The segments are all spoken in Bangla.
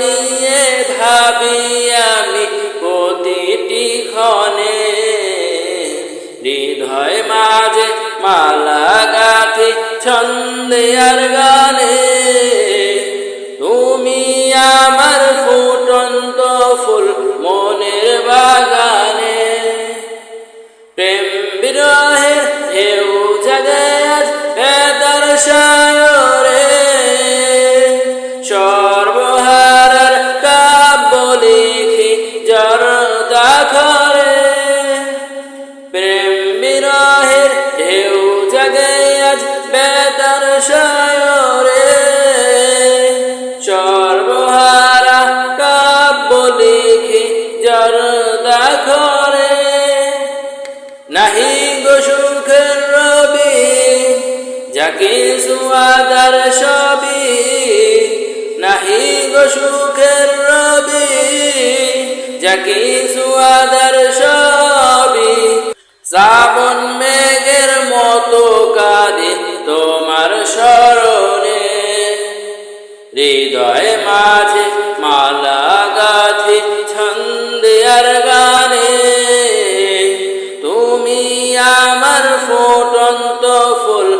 নিয়ে ভাবি আমি প্রতিটি ক্ষণে। হৃদয় মাঝে মালা গাথি, ছন্দে আর গানে। তুমি আমার ফুটন্ত ফুল মনের বাগানে। প্রেম বিরহে ঢেউ জাগে আজ বেদর সায়রে সর্বহারা কাব্য লিখি জর দাখরে। নাহি গো রবি যাকে সুয়াদার সবই। নাহি গো রবি যাকে সুয়াদার সবই। শ্রাবণ মেঘের মতো কাঁদে তোমার স্মরণে হৃদয় মাঝে মালা গাছে ছন্দে আর গানে। তুমি আমার ফুটন্ত ফুল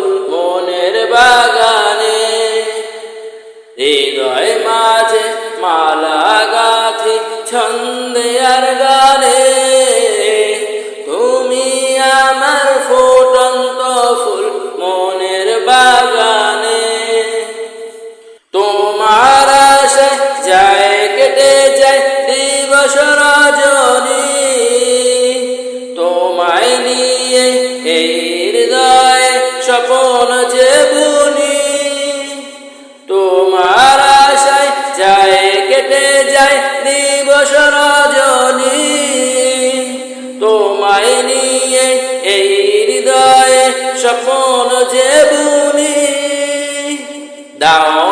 দিবস রজনী তোমায় নিয়ে এই হৃদয়ে স্বপন যে বুনি। দাও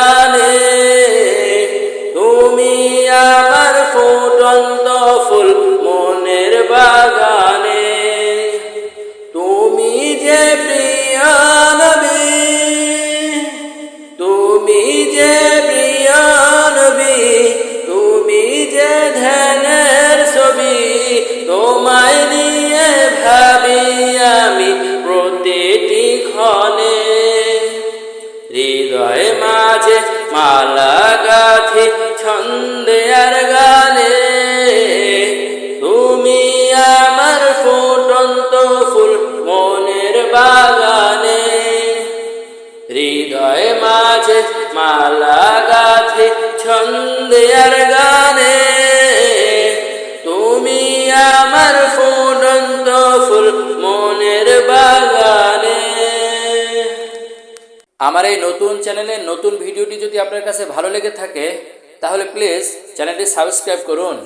যে প্রিয় তুমি যে ধ্যানের ছবি, তোমায় নিয়ে ভাবি আমি প্রতিটি ক্ষণে। হৃদয় মাঝে মালা গাথি, ছন্দে আর গানে। তুমি আমার ফুটন্ত ফুল মনের বাগানে। হৃদয় মাঝে মালা গাছে ছন্দে আর গানে, তুমি আমার ফুটন্ত ফুল মনের বাগানে। আমার এই নতুন চ্যানেলের নতুন ভিডিওটি যদি আপনার কাছে ভালো লেগে থাকে, তাহলে প্লিজ চ্যানেলটি সাবস্ক্রাইব করুন।